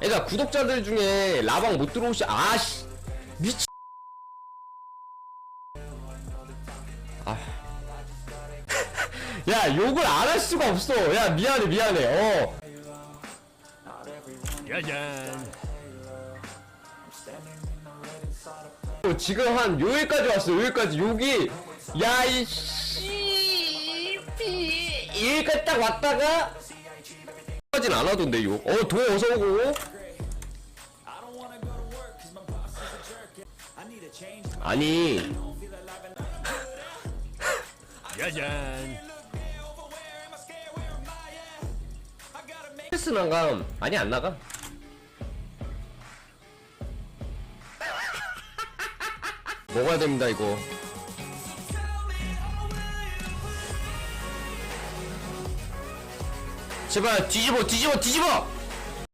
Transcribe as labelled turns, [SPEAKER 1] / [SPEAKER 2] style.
[SPEAKER 1] 그러니까 구독자들 중에 라방 못 들어오시 아씨. 미치 아. 야 욕을 안 할 수가 없어. 야 미안해 미안해. 어.
[SPEAKER 2] 짜잔.
[SPEAKER 1] 어, 지금 한 여기까지 왔어. 여기까지 여기 야이 씨. 여기까지 딱 왔다가 까진 안 하던데 욕 어 도 어서 오고. 아니.
[SPEAKER 2] 짜잔.
[SPEAKER 1] 스트레스 나감 아니 안 나가. 먹어야 됩니다 이거 제발 뒤집어 뒤집어 뒤집어